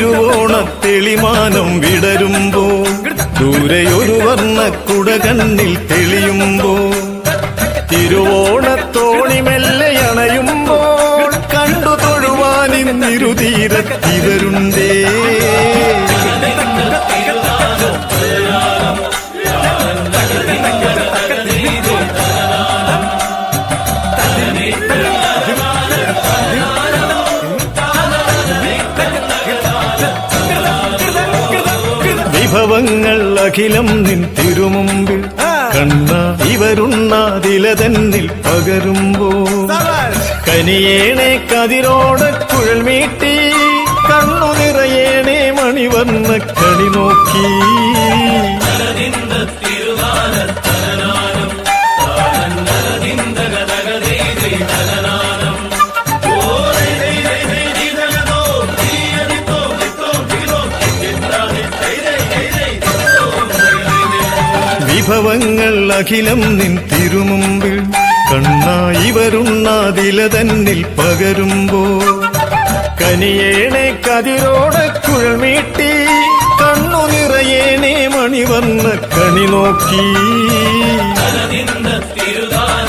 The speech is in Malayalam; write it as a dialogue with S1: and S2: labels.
S1: തിരുവോണത്തെളിമാനം വിടരുമ്പോ ദൂരെയൊരു വർണ കുട കണ്ണിൽ തെളിയുമ്പോ തിരുവോണത്തോണി മെല്ലെ അണയുമ്പോൾ കണ്ടു തൊഴുവാനിന്നിരുതീരത്തിവരുണ്ടേ വിഭവങ്ങൾ അഖിലം നിൻ തിരുമുമ്പിൽ. കണ്ണ ഇവരുണ്ണാതില തന്നിൽ പകരുമ്പോ കനിയേണേ കതിരോട കുഴൽ മീട്ടി. കണ്ണു നിറയേണേ മണിവർണ കണി നോക്കി. വിഭവങ്ങൾ അഖിലം നിൻ തിരുമുമ്പിൽ. കണ്ണായി വരുന്നാതില തന്നിൽ പകരുമ്പോ കനിയേണെ കതിരോടെ മീട്ടി കണ്ണു നിറയേനെ മണിവർണ കണി നോക്കി. തിരുദാന